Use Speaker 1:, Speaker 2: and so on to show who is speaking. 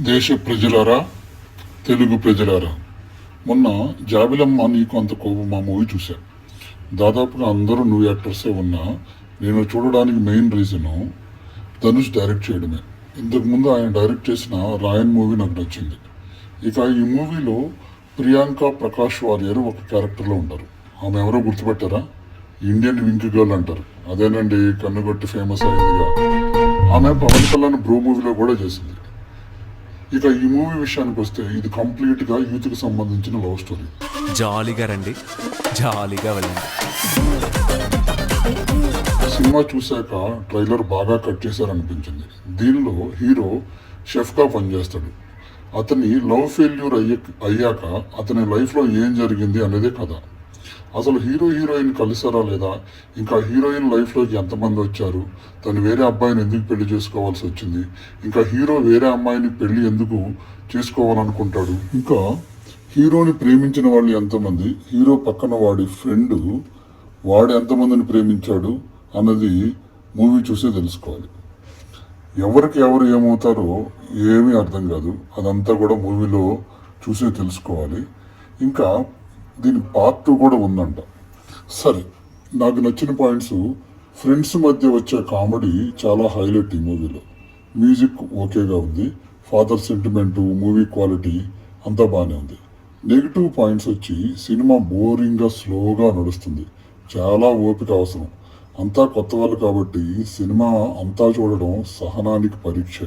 Speaker 1: దేశ ప్రజలారా తెలుగు ప్రజలారా మొన్న జాబిలమ్మ నీకు అంత కోపం మా మూవీ చూశాను దాదాపుగా అందరూ నువ్వు యాక్టర్సే ఉన్నా నేను చూడడానికి మెయిన్ రీజను ధనుష్ డైరెక్ట్ చేయడమే. ఇంతకుముందు ఆయన డైరెక్ట్ చేసిన రాయన్ మూవీ నాకు నచ్చింది. ఇక ఈ మూవీలో ప్రియాంక ప్రకాష్ వారియర్ ఒక క్యారెక్టర్లో ఉంటారు. ఆమె ఎవరో గుర్తుపెట్టారా? ఇండియన్ వింక్ గర్ల్ అంటారు. అదేనండి కన్నుగొట్టి ఫేమస్ అయిందిగా. ఆమె పవన్ కళ్యాణ్ బ్రో మూవీలో కూడా చేసింది. ఇక ఈ మూవీ విషయానికి వస్తే ఇది కంప్లీట్గా యూత్కి సంబంధించిన లవ్ స్టోరీ.
Speaker 2: జాలీగా రండి. జాలీగా వెళ్ళండి.
Speaker 1: సినిమా చూశాక ట్రైలర్ బాగా కట్ చేశారనిపించింది. దీనిలో హీరో షెఫ్గా పనిచేస్తాడు. అతని లవ్ ఫెయిల్యూర్ అయ్య అయ్యాక అతని లైఫ్లో ఏం జరిగింది అనేదే కథ. అసలు హీరో హీరోయిన్ కలిసారా లేదా? ఇంకా హీరోయిన్ లైఫ్లోకి ఎంతమంది వచ్చారు? తను వేరే అబ్బాయిని ఎందుకు పెళ్ళి చేసుకోవాల్సి వచ్చింది? ఇంకా హీరో వేరే అమ్మాయిని పెళ్ళి ఎందుకు చేసుకోవాలనుకుంటాడు? ఇంకా హీరోని ప్రేమించిన వాళ్ళు ఎంతమంది? హీరో పక్కన వాడి ఫ్రెండ్ వాడు ఎంతమందిని ప్రేమించాడు అన్నది మూవీ చూసే తెలుసుకోవాలి. ఎవరికి ఎవరు ఏమవుతారో ఏమీ అర్థం కాదు. అదంతా కూడా మూవీలో చూసే తెలుసుకోవాలి. ఇంకా దీని పార్ట్ టూ కూడా ఉందంట. సరే నాకు నచ్చిన పాయింట్స్ ఫ్రెండ్స్ మధ్య వచ్చే కామెడీ చాలా హైలైట్ ఈ మూవీలో మ్యూజిక్ ఓకేగా ఉంది. ఫాదర్ సెంటిమెంట్ మూవీ క్వాలిటీ అంతా బాగానే ఉంది. నెగిటివ్ పాయింట్స్ వచ్చి సినిమా బోరింగ్గా స్లోగా నడుస్తుంది. చాలా ఓపిక అవసరం. అంతా కొత్త వాళ్ళు కాబట్టి సినిమా అంతా చూడడం సహనానికి పరీక్ష.